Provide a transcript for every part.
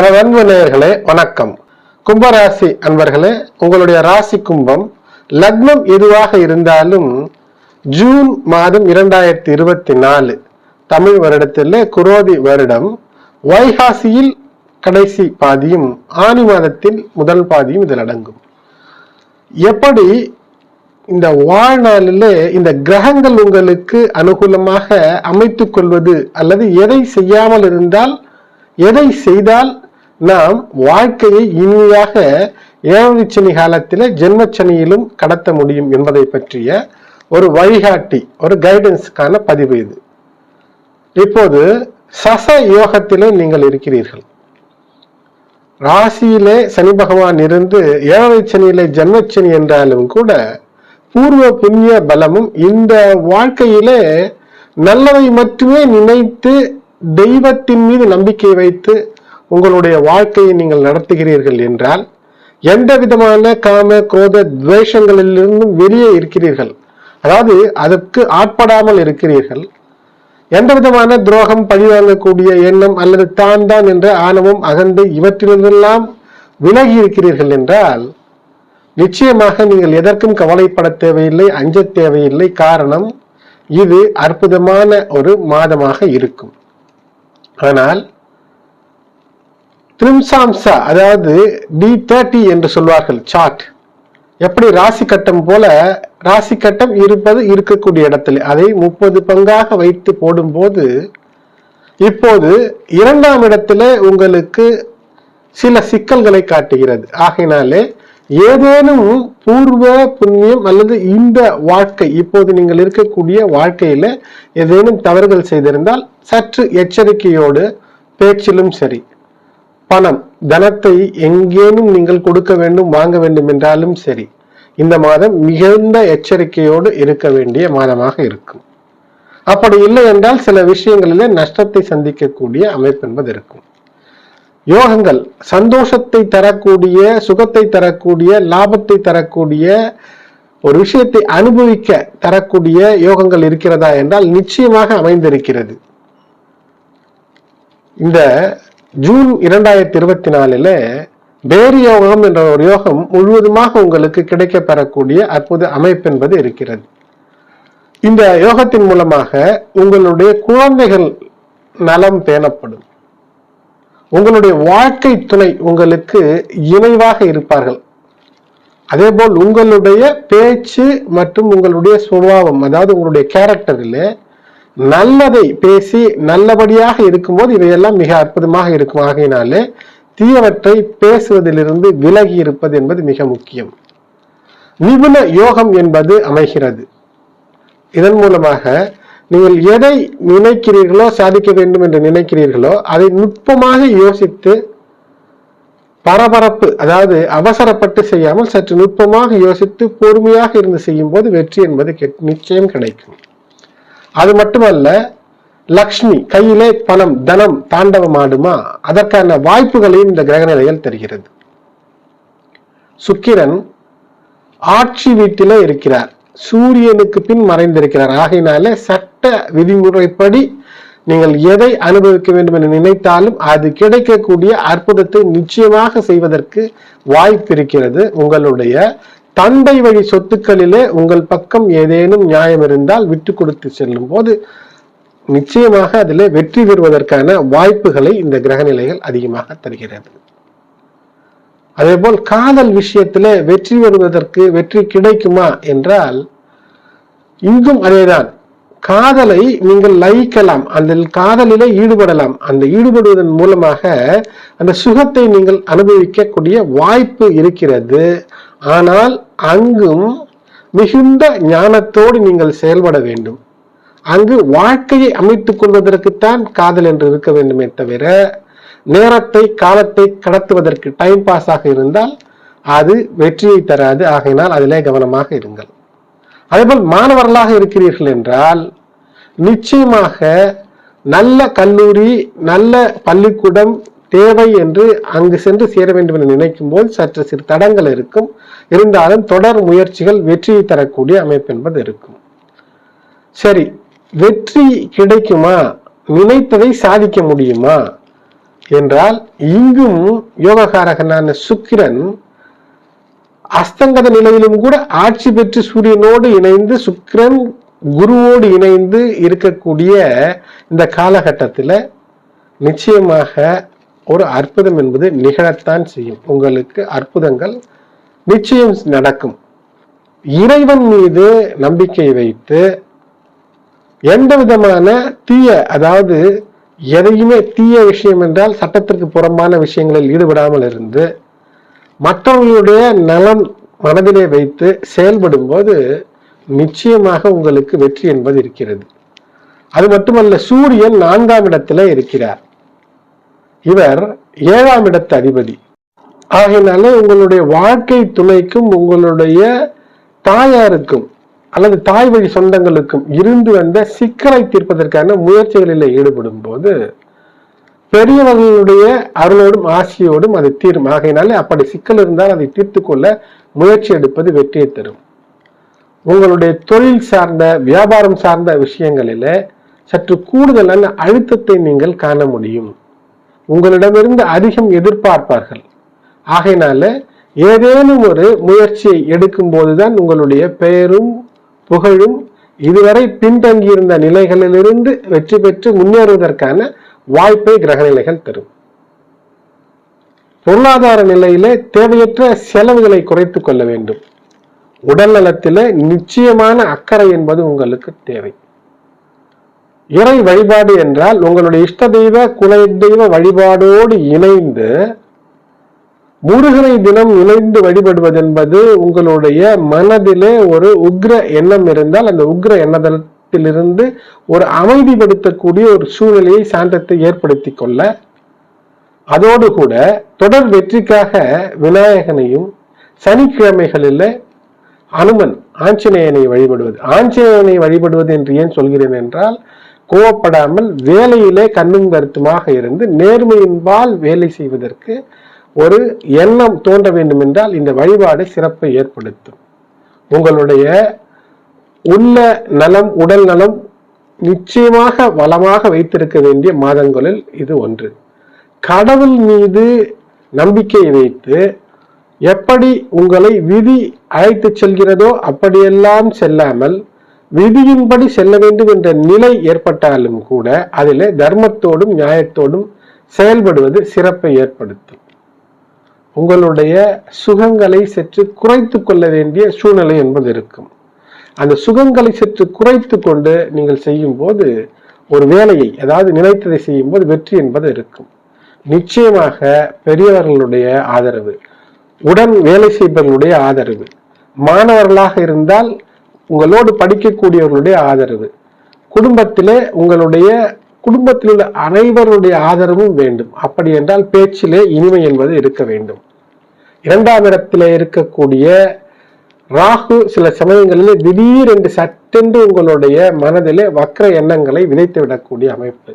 எனது அன்பு நேயர்களே வணக்கம். கும்பராசி அன்பர்களே உங்களுடைய ராசி கும்பம் லக்னம் எதுவாக இருந்தாலும் ஜூன் மாதம் இரண்டாயிரத்தி இருபத்தி நாலு தமிழ் வருடத்தில் குரோதி வருடம் வைகாசியில் கடைசி பாதியும் ஆனி மாதத்தில் முதல் பாதியும் இதில் அடங்கும். எப்படி இந்த வாழ்நாளிலே இந்த கிரகங்கள் உங்களுக்கு அனுகூலமாக அமைத்துக் கொள்வது அல்லது எதை செய்யாமல் இருந்தால் எதை செய்தால் நாம் வாழ்க்கையை இனிமையாக ஏழு சனி காலத்தில் ஜென்மச்சனியிலும் கடத்த முடியும் என்பதை பற்றிய ஒரு வழிகாட்டி ஒரு கைடன்ஸுக்கான பதிவு இது. இப்போது சச யோகத்திலே நீங்கள் இருக்கிறீர்கள். ராசியிலே சனி பகவான் இருந்து ஏழரை சனியிலே ஜென்மச்சனி என்றாலும் கூட பூர்வ புண்ணிய பலமும் இந்த வாழ்க்கையிலே நல்லதை மட்டுமே நினைத்து தெய்வத்தின் மீது நம்பிக்கை வைத்து உங்களுடைய வாழ்க்கையை நீங்கள் நடத்துகிறீர்கள் என்றால் எந்த விதமான காம குரோத துவேஷங்களிலிருந்தும் வெளியே இருக்கிறீர்கள். அதாவது அதற்கு ஆட்படாமல் இருக்கிறீர்கள். எந்த விதமான துரோகம் பழிவாங்கக்கூடிய எண்ணம் அல்லது தான் தான் என்ற ஆணவம் அகந்தை இவற்றிலிருந்தெல்லாம் விலகி இருக்கிறீர்கள் என்றால் நிச்சயமாக நீங்கள் எதற்கும் கவலைப்பட தேவையில்லை அஞ்ச தேவையில்லை. காரணம் இது அற்புதமான ஒரு மாதமாக இருக்கும். ஆனால் திரிம்சாம்சா அதாவது டி தேர்ட்டி என்று சொல்வார்கள் சார்ட் எப்படி ராசி கட்டம் போல ராசி கட்டம் இருப்பது இருக்கக்கூடிய இடத்துல. அதை முப்பது பங்காக வைத்து போடும்போது இப்போது இரண்டாம் இடத்துல உங்களுக்கு சில சிக்கல்களை காட்டுகிறது. ஆகையினாலே ஏதேனும் பூர்வ புண்ணியம் அல்லது இந்த வாழ்க்கை இப்போது நீங்கள் இருக்கக்கூடிய வாழ்க்கையில ஏதேனும் தவறுகள் செய்திருந்தால் சற்று எச்சரிக்கையோடு பேச்சிலும் சரி. பணம் தனத்தை எங்கேனும் நீங்கள் கொடுக்க வேண்டும் வாங்க வேண்டும் என்றாலும் சரி. இந்த மாதம் மிகுந்த எச்சரிக்கையோடு இருக்க வேண்டிய மாதமாக இருக்கும். அப்படி இல்லை என்றால் சில விஷயங்களிலே நஷ்டத்தை சந்திக்கக்கூடிய அமைப்பு என்பது இருக்கும். யோகங்கள் சந்தோஷத்தை தரக்கூடிய சுகத்தை தரக்கூடிய லாபத்தை தரக்கூடிய ஒரு விஷயத்தை அனுபவிக்க தரக்கூடிய யோகங்கள் இருக்கிறதா என்றால் நிச்சயமாக அமைந்திருக்கிறது. இந்த ஜூன் இரண்டாயிரத்தி இருபத்தி நாலுல பேரி யோகம் என்ற ஒரு யோகம் முழுவதுமாக உங்களுக்கு கிடைக்க பெறக்கூடிய அற்புத அமைப்பு என்பது இருக்கிறது. இந்த யோகத்தின் மூலமாக உங்களுடைய குழந்தைகள் நலம் பேணப்படும். உங்களுடைய வாழ்க்கை துணை உங்களுக்கு இணைவாக இருப்பார்கள். அதேபோல் உங்களுடைய பேச்சு மற்றும் உங்களுடைய சுபாவம் அதாவது உங்களுடைய கேரக்டரில் நல்லதை பேசி நல்லபடியாக இருக்கும்போது இவையெல்லாம் மிக அற்புதமாக இருக்கும். ஆகையினாலே தீயவற்றை பேசுவதிலிருந்து விலகி இருப்பது என்பது மிக முக்கியம். நிபுண யோகம் என்பது அமைகிறது. இதன் மூலமாக நீங்கள் எதை நினைக்கிறீர்களோ சாதிக்க வேண்டும் என்று நினைக்கிறீர்களோ அதை நுட்பமாக யோசித்து பரபரப்பு அதாவது அவசரப்பட்டு செய்யாமல் சற்று நுட்பமாக யோசித்து பொறுமையாக இருந்து செய்யும் போது வெற்றி என்பது நிச்சயம் கிடைக்கும். அது மட்டுமல்ல லக்ஷ்மி கையிலே பணம் தனம் தாண்டவம் ஆடுமா? அதற்கான வாய்ப்புகளையும் இந்த கிரக நிலையில் தருகிறது. சுக்கிரன் ஆட்சி வீட்டிலே இருக்கிறார். சூரியனுக்கு பின் மறைந்திருக்கிறார். ஆகையினாலே சட்ட விதிமுறைப்படி நீங்கள் எதை அனுபவிக்க வேண்டும் என்று நினைத்தாலும் அது கிடைக்கக்கூடிய அற்புதத்தை நிச்சயமாக செய்வதற்கு வாய்ப்பு இருக்கிறது. உங்களுடைய தந்தை வழி சொத்துக்களிலே உங்கள் பக்கம் ஏதேனும் நியாயம் இருந்தால் விட்டு கொடுத்து செல்லும் போது நிச்சயமாக அதிலே வெற்றி பெறுவதற்கான வாய்ப்புகளை இந்த கிரக நிலைகள் அதிகமாக தருகிறது. அதேபோல் காதல் விஷயத்திலே வெற்றி பெறுவதற்கு வெற்றி கிடைக்குமா என்றால் இங்கும் அதேதான். காதலை நீங்கள் லயிக்கலாம் அந்த காதலிலே ஈடுபடலாம். அந்த ஈடுபடுவதன் மூலமாக அந்த சுகத்தை நீங்கள் அனுபவிக்கக்கூடிய வாய்ப்பு இருக்கிறது. ஆனால் அங்கும் மிகுந்த ஞானத்தோடு நீங்கள் செயல்பட வேண்டும். அங்கு வாழ்க்கையை அமைத்துக் கொள்வதற்குத்தான் காதல் என்று இருக்க வேண்டுமே தவிர நேரத்தை காலத்தை கடத்துவதற்கு டைம் பாஸ் ஆக இருந்தால் அது வெற்றியை தராது. ஆகையினால் அதிலே கவனமாக இருங்கள். அதேபோல் மாணவர்களாக இருக்கிறீர்கள் என்றால் நிச்சயமாக நல்ல கல்லூரி நல்ல பள்ளிக்கூடம் தேவை என்று அங்கு சென்று சேர வேண்டும் என்று நினைக்கும் போது சற்று சிறு தடங்கள் இருக்கும். இருந்தாலும் தொடர் முயற்சிகள் வெற்றியை தரக்கூடிய அமைப்பு என்பது இருக்கும். சரி வெற்றி கிடைக்குமா? நினைத்ததை சாதிக்க முடியுமா? என்றால் இங்கும் யோககாரகனான சுக்கிரன் அஸ்தங்கத நிலையிலும் கூட ஆட்சி பெற்று சூரியனோடு இணைந்து சுக்கிரன் குருவோடு இணைந்து இருக்கக்கூடிய இந்த காலகட்டத்தில் நிச்சயமாக ஒரு அற்புதம் என்பது நிகழத்தான் செய்யும். உங்களுக்கு அற்புதங்கள் நிச்சயம் நடக்கும். இறைவன் மீது நம்பிக்கை வைத்து எந்த விதமான தீய அதாவது எதையுமே தீய விஷயம் என்றால் சட்டத்திற்கு புறம்பான விஷயங்களில் ஈடுபடாமல் இருந்து மற்றவர்களுடைய நலம் மனதிலே வைத்து செயல்படும் போது நிச்சயமாக உங்களுக்கு வெற்றி என்பது இருக்கிறது. அது மட்டுமல்ல சூரியன் நான்காம் இடத்துல இருக்கிறார். இவர் ஏழாம் இடத்து அதிபதி. ஆகையினால உங்களுடைய வாழ்க்கை துணைக்கும் உங்களுடைய தாயாருக்கும் அல்லது தாய் வழி சொந்தங்களுக்கும் இருந்து வந்த சிக்கலை தீர்ப்பதற்கான முயற்சிகளில் ஈடுபடும் போது பெரியவர்களுடைய அருளோடும் ஆசியோடும் அது தீரும். ஆகையினாலே அப்படி சிக்கல் இருந்தால் அதை தீர்த்து கொள்ள முயற்சி எடுப்பது வெற்றியை தரும். உங்களுடைய தொழில் சார்ந்த வியாபாரம் சார்ந்த விஷயங்களில சற்று கூடுதலான அழுத்தத்தை நீங்கள் காண முடியும். உங்களிடமிருந்து அதிகம் எதிர்பார்ப்பார்கள். ஆகையினால ஏதேனும் ஒரு முயற்சியை எடுக்கும் போதுதான் உங்களுடைய பெயரும் புகழும் இதுவரை பின்தங்கியிருந்த நிலைகளிலிருந்து வெற்றி பெற்று முன்னேறுவதற்கான வாய்ப்பை கிரகநிலைகள் தரும். பொருளாதார நிலையிலே தேவையற்ற செலவுகளை குறைத்துக் கொள்ள வேண்டும். உடல் நலத்திலே நிச்சயமான அக்கறை என்பது உங்களுக்கு தேவை. இறை வழிபாடு என்றால் உங்களுடைய இஷ்ட தெய்வ குல தெய்வ வழிபாடோடு இணைந்து முருகனை தினம் இணைந்து வழிபடுவது என்பது உங்களுடைய மனதிலே ஒரு உக்ர எண்ணம் இருந்தால் அந்த உக்ர எண்ணத்திலிருந்து ஒரு அமைதிப்படுத்தக்கூடிய ஒரு சூழ்நிலையை சாந்தத்தை ஏற்படுத்தி கொள்ள அதோடு கூட தொடர் வெற்றிக்காக விநாயகனையும் சனிக்கிழமைகளில் அனுமன் ஆஞ்சநேயனை வழிபடுவது. ஆஞ்சநேயனை வழிபடுவது என்று ஏன் சொல்கிறேன் என்றால் கோவப்படாமல் வேலையிலே கண்ணும் கருத்துமாக இருந்து நேர்மையின்பால் வேலை செய்வதற்கு ஒரு எண்ணம் தோன்ற வேண்டும் என்றால் இந்த வழிபாடு சிறப்பை ஏற்படுத்தும். உங்களுடைய உள்ள நலம் உடல் நலம் நிச்சயமாக வளமாக வைத்திருக்க வேண்டிய மாதங்களில் இது ஒன்று. கடவுள் மீது நம்பிக்கை வைத்து எப்படி உங்களை விதி அழைத்து செல்கிறதோ அப்படியெல்லாம் செல்லாமல் விதியின்படி செல்ல வேண்டும் என்ற நிலை ஏற்பட்டாலும் கூட அதில் தர்மத்தோடும் நியாயத்தோடும் செயல்படுவது சிறப்பை ஏற்படுத்தும். உங்களுடைய சுகங்களை சற்று குறைத்து கொள்ள வேண்டிய சூழ்நிலை என்பது இருக்கும். அந்த சுகங்களை சற்று குறைத்து கொண்டு நீங்கள் செய்யும் போது ஒரு வேலையை அதாவது நினைத்ததை செய்யும் போது வெற்றி என்பது இருக்கும். நிச்சயமாக பெரியவர்களுடைய ஆதரவு உடன் வேலை செய்பவர்களுடைய ஆதரவு மாணவர்களாக இருந்தால் உங்களோடு படிக்கக்கூடியவர்களுடைய ஆதரவு குடும்பத்திலே உங்களுடைய குடும்பத்தில் உள்ள அனைவருடைய ஆதரவும் வேண்டும். அப்படி என்றால் பேச்சிலே இனிமை என்பது இருக்க வேண்டும். இரண்டாம் இடத்திலே இருக்கக்கூடிய ராகு சில சமயங்களிலே திடீரென்று சட்டென்று உங்களுடைய மனதிலே வக்ர எண்ணங்களை விதைத்து விடக்கூடிய அமைப்பு.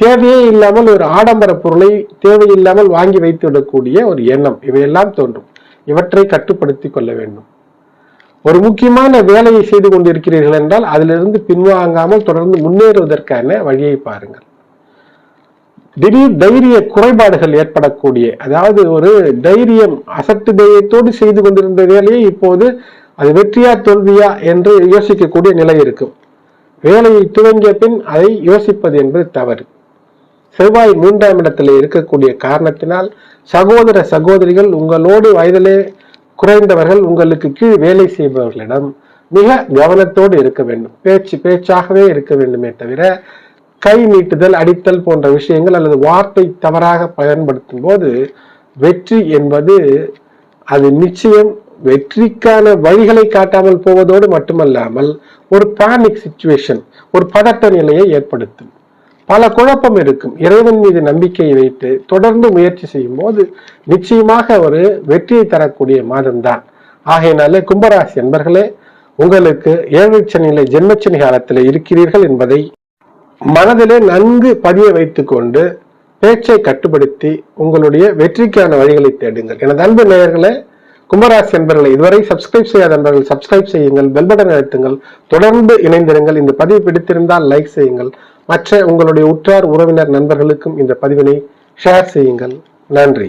தேவையே இல்லாமல் ஒரு ஆடம்பர பொருளை தேவையில்லாமல் வாங்கி வைத்து விடக்கூடிய ஒரு எண்ணம். இவையெல்லாம் தோன்றும். இவற்றை கட்டுப்படுத்தி கொள்ள வேண்டும். ஒரு முக்கியமான வேலையை செய்து கொண்டிருக்கிறீர்கள் என்றால் அதிலிருந்து பின்வாங்காமல் தொடர்ந்து முன்னேறுவதற்கான வழியை பாருங்கள். திடீர் தைரிய குறைபாடுகள் ஏற்படக்கூடிய அதாவது ஒரு தைரியம் அசட்டு தைரியத்தோடு செய்து கொண்டிருந்த வேலையை இப்போது அது வெற்றியா தோல்வியா என்று யோசிக்கக்கூடிய நிலை இருக்கும். வேலையை துவங்கிய பின் அதை யோசிப்பது என்பது தவறு. செவ்வாய் மூன்றாம் இடத்தில் இருக்கக்கூடிய காரணத்தினால் சகோதர சகோதரிகள் உங்களோடு வயதிலே குறைந்தவர்கள் உங்களுக்கு கீழ் வேலை செய்பவர்களிடம் மிக கவனத்தோடு இருக்க வேண்டும். பேச்சு பேச்சாகவே இருக்க வேண்டுமே தவிர கை நீட்டுதல் அடித்தல் போன்ற விஷயங்கள் அல்லது வார்த்தை தவறாக பயன்படுத்தும் போது வெற்றி என்பது அது நிச்சயம் வெற்றிக்கான வழிகளை காட்டாமல் போவதோடு மட்டுமல்லாமல் ஒரு பேனிக் சுச்சுவேஷன் ஒரு பதட்ட நிலையை ஏற்படுத்தும். பல குழப்பம் இருக்கும். இறைவன் மீது நம்பிக்கையை வைத்து தொடர்ந்து முயற்சி செய்யும் போது நிச்சயமாக ஒரு வெற்றியை தரக்கூடிய மாதம்தான். ஆகையினாலே கும்பராசி என்பர்களே உங்களுக்கு ஏழு சனியில ஜென்மச்சனி காலத்தில் இருக்கிறீர்கள் என்பதை மனதிலே நன்கு பதிய வைத்துக்கொண்டு பேச்சை கட்டுப்படுத்தி உங்களுடைய வெற்றிக்கான வழிகளை தேடுங்கள். எனது அன்பு நேயர்களே கும்பராசி என்பர்களை இதுவரை சப்ஸ்கிரைப் செய்யாத நண்பர்கள் சப்ஸ்கிரைப் செய்யுங்கள் பெல் பட்டன் அழுத்துங்கள் தொடர்ந்து இணைந்திருங்கள். இந்த பதிவு பிடித்திருந்தால் லைக் செய்யுங்கள். மற்ற உங்களுடைய உற்றார் உறவினர் நண்பர்களுக்கும் இந்த பதிவினை ஷேர் செய்யுங்கள். நன்றி.